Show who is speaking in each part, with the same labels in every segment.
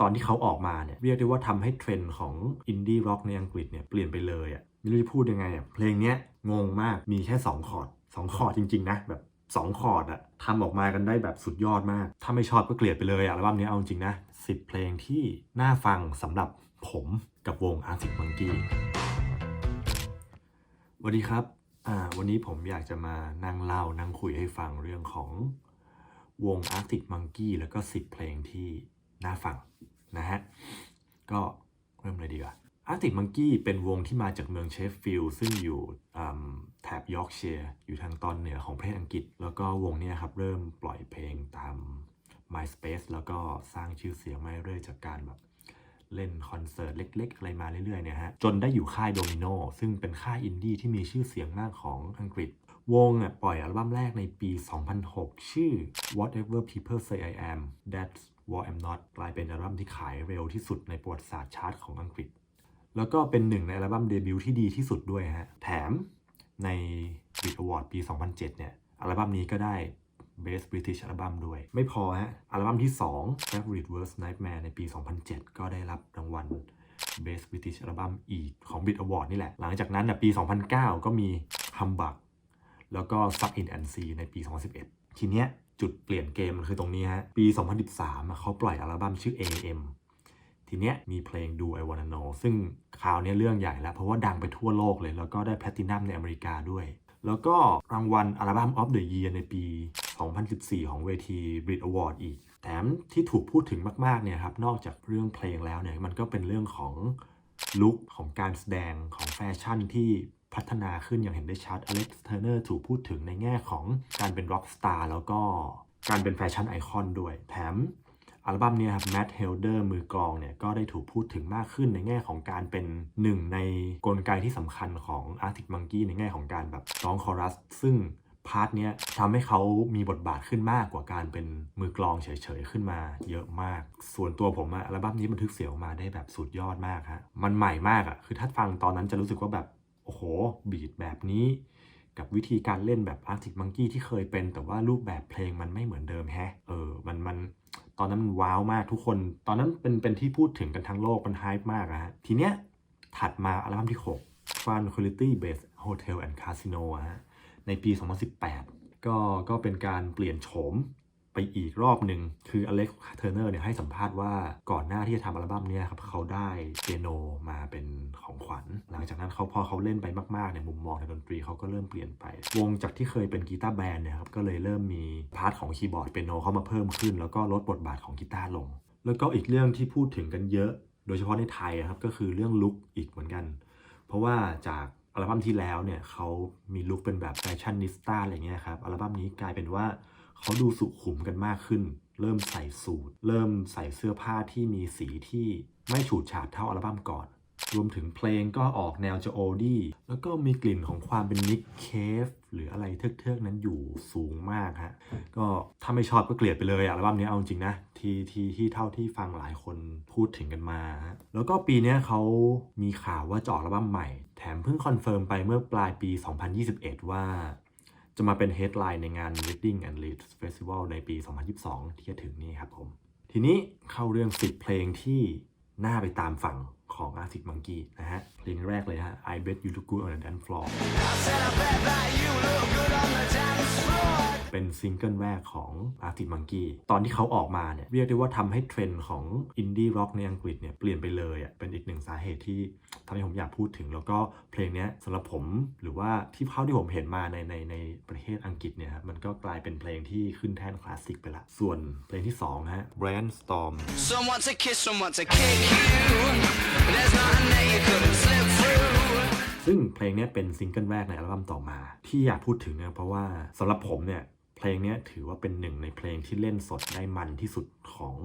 Speaker 1: ตอนที่เขาออกมาเนี่ยเรียกได้ว่าทำให้เทรนด์ของอินดี้ร็อกในอังกฤษเนี่ยเปลี่ยนไปเลยอะ่ะไม่รู้จะพูดยังไงอะ่ะเพลงเนี้ยงงมากมีแค่ 2 คอร์ด2คอร์ดจริง ๆ นะ แบบ2คอร์ดอะทำออกมากันได้แบบสุดยอดมาก ถ้าไม่ชอบก็เกลียดไปเลยอะอัลบั้มนี้เอาจริงนะ10 เพลงที่น่าฟังสำหรับผมกับวง Arctic Monkey สวัสดีครับอ่าวันนี้ผมอยากจะมานั่งเล่านั่งคุยให้ฟังเรื่องของวง Arctic Monkey แล้วก็ 10 เพลงที่น่าฟัง นะฮะ ก็เริ่มเลยดีกว่า Arctic Monkey เป็นวงที่มาจากเมืองเชฟฟิลด์ซึ่งอยู่แถบยอร์กเชียร์อยู่ทางตอนเหนือของประเทศอังกฤษ แล้วก็วงนี้ครับเริ่มปล่อยเพลงตาม MySpace แล้วก็สร้างชื่อเสียงมาเรื่อยจากการแบบเล่นคอนเสิร์ตเล็ก ๆ อะไรมาเรื่อยๆเนี่ยฮะจนได้อยู่ค่ายโดมิโนซึ่งเป็นค่ายอินดี้ที่มีชื่อเสียงมากของอังกฤษ วงอะปล่อยอัลบั้มแรกในปี 2006 ชื่อ Whatever People Say I Am That's What I'm Not กลายเป็นอัลบั้มที่ขายเร็วที่สุดในประวัติศาสตร์ชาร์ตของอังกฤษ แล้วก็เป็นหนึ่งในอัลบั้มเดบิวต์ที่ดีที่สุดด้วยฮะ แถมใน Brit Award ปี 2007 เนี่ย อัลบั้มนี้ก็ได้ Best British Album ด้วย ไม่พอฮะ อัลบั้มที่ 2 Favorite Worst Nightmare ในปี 2007 ก็ได้รับรางวัล Best British Album อีกของ Brit Award นี่แหละ หลังจากนั้นนะปี 2009 ก็มี Humbug แล้วก็ Suck In and See ในปี 2011 ทีเนี้ย จุดเปลี่ยนเกมมันคือตรงนี้ฮะ ปี 2013 เขาปล่อยอัลบั้มชื่อ AM ทีเนี้ยมีเพลง Do I Wanna Know ซึ่งคราวนี้เรื่องใหญ่แล้ว เพราะว่าดังไปทั่วโลกเลย แล้วก็ได้แพลตินัมในอเมริกาด้วย แล้วก็รางวัลอัลบั้ม of the Year ในปี 2014 ของเวที Brit Award อีก แถมที่ถูกพูดถึงมาก ๆ เนี่ยครับ นอกจากเรื่องเพลงแล้วเนี่ย มันก็เป็นเรื่องของลุคของการแสดงของแฟชั่นที่ พัฒนาขึ้นอย่างเห็นได้ชัดอเล็กซ์เทอร์เนอร์ถูกพูดถึงในแง่ของการเป็นร็อกสตาร์แล้วก็การเป็นแฟชั่นไอคอนด้วย แถมอัลบั้มนี้ครับแมทเฮลเดอร์มือกลองเนี่ยก็ได้ถูกพูดถึงมากขึ้นในแง่ของการเป็นหนึ่งในกลไกที่สำคัญของ Arctic Monkey ในแง่ของการแบบร้องคอรัส ซึ่งพาร์ทเนี้ยทำให้เขามีบทบาทขึ้นมากกว่าการเป็นมือกลองเฉยๆ ขึ้นมาเยอะมาก ส่วนตัวผมอะอัลบั้มนี้บันทึกเสียงมาได้แบบสุดยอดมากฮะมันใหม่มากอะคือถ้าฟังตอนนั้นจะรู้สึกว่าแบบ โอ้โหบีทแบบนี้ กับวิธีการเล่นแบบ Arctic Monkey ที่เคยเป็น แต่ว่ารูปแบบเพลงมันไม่เหมือนเดิมแฮะ เออ มันมันตอนนั้นมันว้าวมากทุกคน ตอนนั้นเป็นเป็นที่พูดถึงกันทั้งโลกมันไฮป์มากอะฮะ ทีเนี้ยถัดมาอัลบั้มที่ 6 Fun Quality Based Hotel and Casino อะฮะในปี 2018 ก็ก็เป็นการเปลี่ยนโฉม ไปอีกรอบหนึ่งคืออเล็กเทอร์เนอร์เนี่ยให้สัมภาษณ์ว่าก่อนหน้าที่จะทำอัลบั้มเนี้ยครับเขาได้เปียโนมาเป็นของขวัญ หลังจากนั้นเขาพอเขาเล่นไปมากๆเนี่ยมุมมองในดนตรีเขาก็เริ่มเปลี่ยนไป วงจากที่เคยเป็นกีตาร์แบนด์เนี่ยครับก็เลยเริ่มมีพาร์ทของคีย์บอร์ดเปียโนเข้ามาเพิ่มขึ้น แล้วก็ลดบทบาทของกีตาร์ลง แล้วก็อีกเรื่องที่พูดถึงกันเยอะ โดยเฉพาะในไทยอะครับก็คือเรื่องลุคอีกเหมือนกัน เพราะว่าจากอัลบั้มที่แล้วเนี่ยเขามีลุคเป็นแบบแฟชั่นนิสต้าอะไรเงี้ยครับอัลบั้มนี้กลายเป็นว่า เขาดูสุขุมกันมากขึ้น เริ่มใส่สูทเริ่มใส่เสื้อผ้าที่มีสีที่ไม่ฉูดฉาดเท่าอัลบั้มก่อน รวมถึงเพลงก็ออกแนวจะโอดี้แล้วก็มีกลิ่นของความเป็นนิกเคฟหรืออะไรเทือกๆนั้นอยู่สูงมากฮะก็ถ้าไม่ชอบก็เกลียดไปเลยอะอัลบั้มนี้เอาจริงนะที่ที่ที่เท่าที่ฟังหลายคนพูดถึงกันมาฮะแล้วก็ปีนี้เขามีข่าวว่าจะออกอัลบั้มใหม่ แถมเพิ่งคอนเฟิร์มไปเมื่อปลายปี 2021 ว่า จะมาเป็นเฮดไลน์ในงาน Reading and Lead Festival ในปี 2022 ที่จะถึงนี่ครับผม ทีนี้เข้าเรื่อง 10 เพลงที่น่าไปตามฟัง ของ Arctic Monkey นะฮะเพลงแรกเลยฮะ I Bet You Look Good on the Dance Floor เป็นซิงเกิลแรกของ Arctic Monkey ตอนที่เขาออกมาเนี่ยเรียกได้ว่าทำให้เทรนด์ของอินดี้ร็อกในอังกฤษเนี่ยเปลี่ยนไปเลยอะเป็นอีกหนึ่งสาเหตุที่ทำให้ผมอยากพูดถึง แล้วก็เพลงนี้สำหรับผมหรือว่าที่เท่าที่ผมเห็นมาในในในประเทศอังกฤษเนี่ยมันก็กลายเป็นเพลงที่ขึ้นแท่นคลาสสิกไปละ ส่วนเพลงที่สองฮะ Brandstorm
Speaker 2: Someone to kiss, someone to kick you.
Speaker 1: ซึ่งเพลงนี้เป็นซิงเกิลแรกในอัลบั้มต่อมา ที่อยากพูดถึงเนี่ยเพราะว่าสำหรับผมเนี่ยเพลงนี้ถือว่าเป็นหนึ่งในเพลงที่เล่นสดได้มันที่สุดของ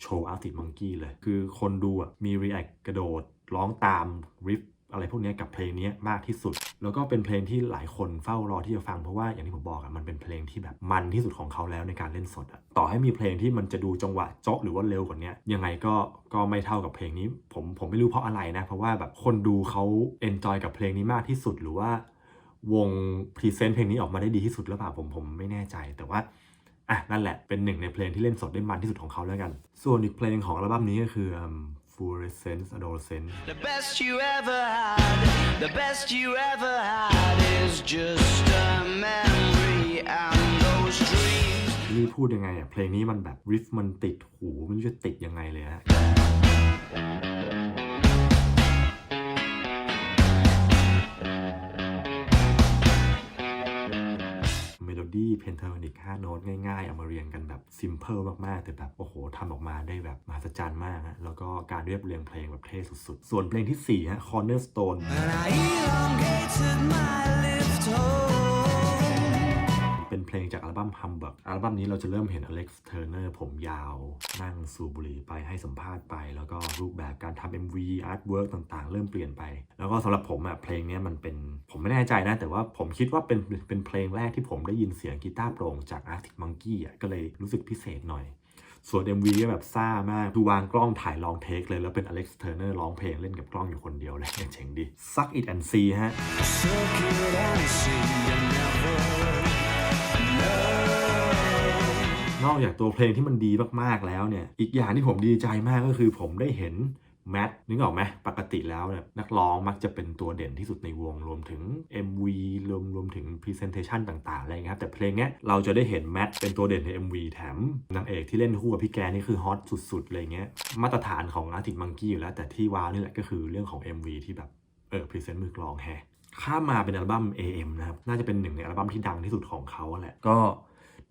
Speaker 1: โชว์อาร์ติมังกี้เลย คือคนดูมี react กระโดดร้องตามริฟ อะไรพวกนี้กับเพลงนี้มากที่สุด แล้วก็เป็นเพลงที่หลายคนเฝ้ารอที่จะฟังเพราะว่าอย่างที่ผมบอกอะมันเป็นเพลงที่แบบมันที่สุดของเขาแล้วในการเล่นสดอะต่อให้มีเพลงที่มันจะดูจังหวะเจาะหรือว่าเร็วกว่านี้ยังไงก็ก็ไม่เท่ากับเพลงนี้ผมผมไม่รู้เพราะอะไรนะเพราะว่าแบบคนดูเขาเอนจอยกับเพลงนี้มากที่สุดหรือว่าวงพรีเซนต์เพลงนี้ออกมาได้ดีที่สุดหรือเปล่าผมผมไม่แน่ใจแต่ว่าอะนั่นแหละเป็นหนึ่งในเพลงที่เล่นสดได้มันที่สุดของเขาแล้วกัน ส่วนอีกเพลงของอัลบั้มนี้ก็คือ Fluorescence Adolescent
Speaker 2: The best you ever had, the best you ever had is just a memory and those dreams.
Speaker 1: นี่พูดยังไงอะ เพลงนี้มันแบบริฟมันติดหูไมันจะติดยังไงเลยฮะ ดี้เพนทาโทนิก5โน้ตง่ายๆ เอามาเรียงกันแบบซิมเพิลมากๆ แต่แบบ โอ้โหทำออกมาได้แบบมหัศจรรย์มากฮะแล้วก็การเรียบเรียงเพลงแบบเท่สุดๆ ส่วนเพลงที่4ฮะ Cornerstone เป็นเพลงจากอัลบั้ม Hamburg อัลบั้มนี้เราจะเริ่มเห็นอเล็กซ์เทอร์เนอร์ผมยาว นั่งสูบบุหรี่ไปให้สัมภาษณ์ไป แล้วก็รูปแบบการทำ MV Artwork ต่างๆ เริ่มเปลี่ยนไป แล้วก็สำหรับผมอะเพลงนี้มันเป็นผมไม่แน่ใจนะ แต่ว่าผมคิดว่าเป็นเป็นเพลงแรกที่ผมได้ยินเสียงกีตาร์โปร่งจาก Arctic Monkey อะก็เลยรู้สึกพิเศษหน่อยส่วน MV ก็แบบซ่ามากดูวางกล้องถ่ายลองเทคเลย แล้วเป็นอเล็กซ์เทอร์เนอร์ร้องเพลงเล่นกับกล้องอยู่คนเดียวเลยเจ๋งดี Suck It and See ฮะ
Speaker 2: Suck it and see
Speaker 1: นอกจากตัวเพลงที่มันดีมากๆแล้วเนี่ย อีกอย่างที่ผมดีใจมากก็คือผมได้เห็นแมทนึกออกไหมปกติแล้วเนี่ยนักร้องมักจะเป็นตัวเด่นที่สุดในวงรวมถึง MV รวมรวมถึง Presentation ต่างๆอะไรเงี้ยครับแต่เพลงเนี้ยเราจะได้เห็นแมทเป็นตัวเด่นใน MV แถมนางเอกที่เล่นคู่กับพี่แกนี่คือฮอตสุดๆเลยเงี้ยมาตรฐานของ Arctic Monkey อยู่แล้ว แต่ที่ว้าวนี่แหละก็คือเรื่องของ MV ที่แบบเออพรีเซนต์มือกลองแฮข้ามมาเป็นอัลบั้ม AM นะครับน่าจะเป็นหนึ่งในอัลบั้มที่ดังที่สุดของเขาแหละก็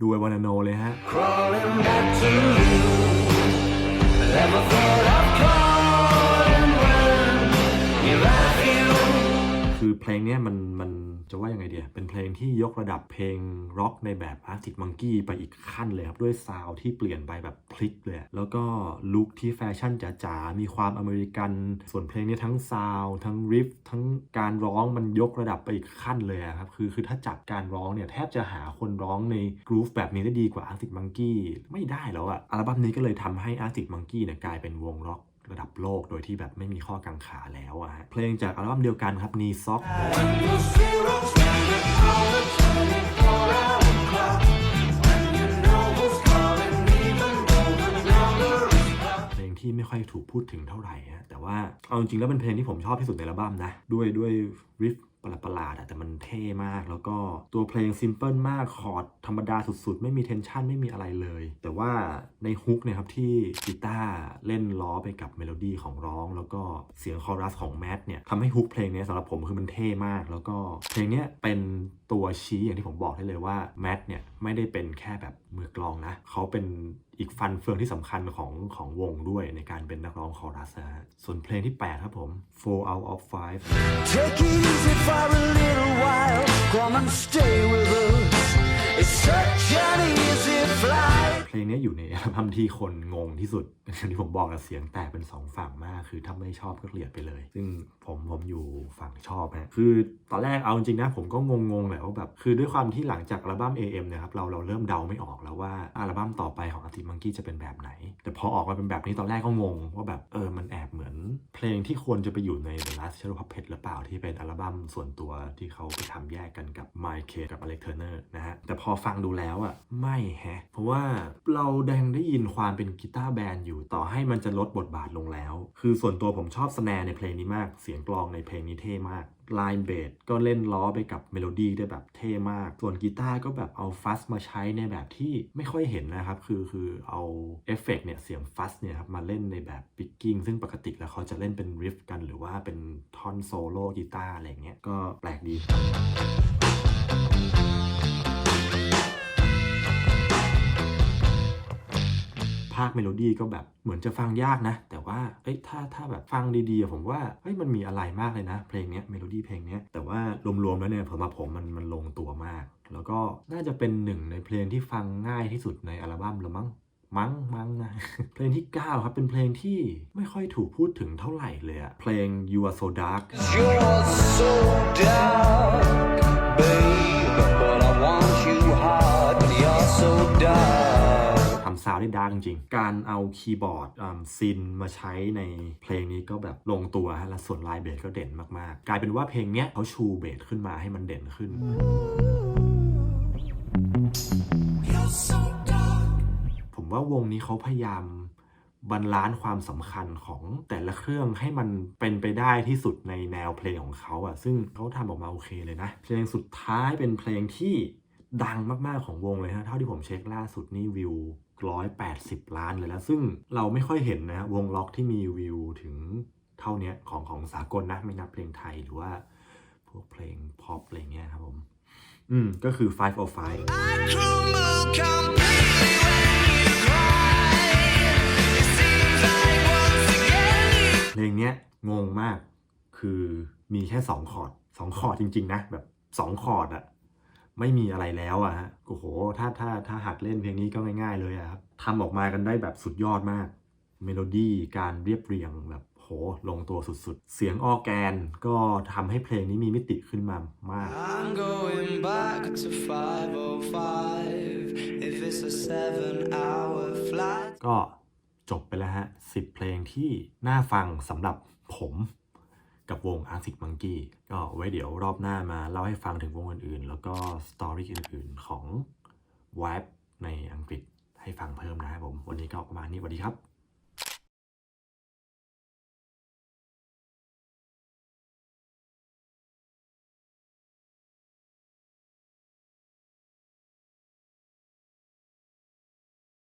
Speaker 1: ดูไอวานาโนเลยฮะ
Speaker 2: Crawling back to you. Never thought I'd calling
Speaker 1: เพลงนี้มันมันจะว่ายังไงเดียเป็นเพลงที่ยกระดับเพลงร็อกในแบบ Arctic Monkey ไปอีกขั้นเลยครับ ด้วยซาวที่เปลี่ยนไปแบบพลิกเลย แล้วก็ลุคที่แฟชั่นจ๋าๆ มีความอเมริกัน ส่วนเพลงนี้ทั้งซาวทั้งริฟทั้งการร้องมันยกระดับไปอีกขั้นเลยครับ คือคือถ้าจับการร้องเนี่ย แทบจะหาคนร้องในกรูฟแบบนี้ได้ดีกว่า Arctic Monkey ไม่ได้แล้วอะอัลบั้มนี้ก็เลยทำให้ Arctic Monkey เนี่ยกลายเป็นวงร็อก ระดับโลกโดยที่แบบไม่มีข้อกังขาแล้วอะฮะเพลงจากอัลบั้มเดียวกันครับ
Speaker 2: นีซ็อก
Speaker 1: เพลงที่ไม่ค่อยถูกพูดถึงเท่าไหร่ฮะแต่ว่าเอาจริงๆแล้วเป็นเพลงที่ผมชอบที่สุดในอัลบั้มนะ ด้วยด้วยริฟ ประหลาดๆอะแต่มันเท่มาก แล้วก็ตัวเพลงซิมเพิลมากคอร์ดธรรมดาสุดๆ ไม่มีเทนชันไม่มีอะไรเลย แต่ว่าในฮุกเนี่ยครับที่กีตาร์เล่นล้อไปกับเมโลดี้ของร้อง แล้วก็เสียงคอรัสของแมทเนี่ยทำให้ฮุกเพลงเนี้ยสำหรับผมคือมันเท่มาก แล้วก็เพลงเนี้ยเป็นตัวชี้อย่างที่ผมบอกได้เลยว่าแมทเนี่ยไม่ได้เป็นแค่แบบมือกลองนะเขาเป็นอีกฟันเฟืองที่สำคัญของของวงด้วยในการเป็นนักร้องคอรัสนะฮะส่วนเพลงที่ 8 ครับผม Four out of five
Speaker 2: Take it easy for a little while. Come and stay with us. It's such an easy.
Speaker 1: เพลงนี้อยู่ในอัลบั้มที่คนงงที่สุดอย่างที่ผมบอกอะเสียงแตกเป็นสองฝั่งมาก คือถ้าไม่ชอบก็เกลียดไปเลย ซึ่งผมผมอยู่ฝั่งชอบฮะคือตอนแรกเอาจริงนะผมก็งงๆแหละว่าแบบคือด้วยความที่หลังจากอัลบั้ม AM เนี่ยครับเราเราเริ่มเดาไม่ออกแล้วว่าอัลบั้มต่อไปของ Arctic Monkey จะเป็นแบบไหน แต่พอออกมาเป็นแบบนี้ตอนแรกก็งงว่าแบบเออมันแอบเหมือน เพลงที่ควรจะไปอยู่ใน The Last Shadow Puppet หรือเปล่าที่เป็นอัลบั้มส่วนตัวที่เขาไปทำแยกกันกับ My k กับ Alex Turner นะฮะแต่พอฟังดูแล้วอะไม่แฮะเพราะว่าเราแดงได้ยินความเป็นกีตาร์แบนด์อยู่ต่อให้มันจะลดบทบาทลงแล้ว คือส่วนตัวผมชอบสแนร์ในเพลงนี้มาก เสียงกลองในเพลงนี้เท่มากไลน์เบสก็เล่นล้อไปกับเมโลดี้ได้แบบเท่มาก ส่วนกีตาร์ก็แบบเอาฟัสมาใช้ในแบบที่ไม่ค่อยเห็นนะครับ คือคือเอาเอฟเฟกต์เนี่ยเสียงฟัสเนี่ยครับมาเล่นในแบบปิกกิ้งซึ่งปกติแล้วเขาจะเล่นเป็นริฟกันหรือว่าเป็นท่อนโซโล่กีตาร์อะไรเงี้ยก็แปลกดี ภาคเมโลดี้ก็แบบเหมือนจะฟังยากนะ แต่ว่าเอ้ยถ้าถ้าแบบฟังดีๆ ผมว่าเฮ้ยมันมีอะไรมากเลยนะ เพลงเนี้ยเมโลดี้เพลงเนี้ยแต่ว่ารวมๆแล้วเนี่ยผมว่าผมมันมันลงตัวมาก แล้วก็น่าจะเป็นหนึ่งในเพลงที่ฟังง่ายที่สุดในอัลบั้มละมั้งมั้งมั้งนะเพลงที่ 9 ครับ เป็นเพลงที่ไม่ค่อยถูกพูดถึงเท่าไหร่เลยอะเพลง You Are So Dark
Speaker 2: You're so dark, babe. But I want you hard. You're so dark.
Speaker 1: ซาวด์ได้ดาร์กจริงๆ การเอาคีย์บอร์ดซินมาใช้ในเพลงนี้ก็แบบลงตัวฮะและส่วนลายเบสก็เด่นมากๆ กลายเป็นว่าเพลงเนี้ยเขาชูเบสขึ้นมาให้มันเด่นขึ้น ผมว่าวงนี้เขาพยายามบรรลานความสำคัญของแต่ละเครื่องให้มันเป็นไปได้ที่สุดในแนวเพลงของเขาอะซึ่งเขาทำออกมาโอเคเลยนะ เพลงสุดท้ายเป็นเพลงที่ดังมากๆของวงเลยฮะ เท่าที่ผมเช็คล่าสุดนี่วิว 180 ล้านเลยแล้ว ซึ่งเราไม่ค่อยเห็นนะ วงล็อกที่มีวิวถึงเท่านี้ของของสากลนะ ไม่นับเพลงไทยหรือว่า พวกเพลงพ็อปอะไรเงี้ยครับผม อืม ก็คือ5 of 5
Speaker 2: crumble completely when you cry. It seems like once again you
Speaker 1: เพลงเนี้ยงงมากคือมีแค่สองคอร์ดสองคอร์ดจริง ๆ นะ แบบสองคอร์ดอะ ไม่มีอะไรแล้วอะฮะโอ้โห ถ้าถ้าถ้าหัดเล่นเพลงนี้ก็ง่ายๆเลยอะครับทำออกมากันได้แบบสุดยอดมาก เมโลดี้การเรียบเรียงแบบโหลงตัวสุดๆ เสียงออร์แกนก็ทำให้เพลงนี้มีมิติขึ้นมามาก
Speaker 2: I'm going back to 505 if it's a seven hour flight.
Speaker 1: ก็จบไปแล้วฮะ 10 เพลงที่น่าฟังสำหรับผม กับวง Arctic Monkey ก็ไว้เดี๋ยวรอบหน้ามาเล่าให้ฟังถึงวงอื่นๆ แล้วก็สตอรี่อื่นๆของ w a p ในอังกฤษให้ฟังเพิ่มนะครับผม วันนี้ก็ประมาณนี้สวัสดีครับ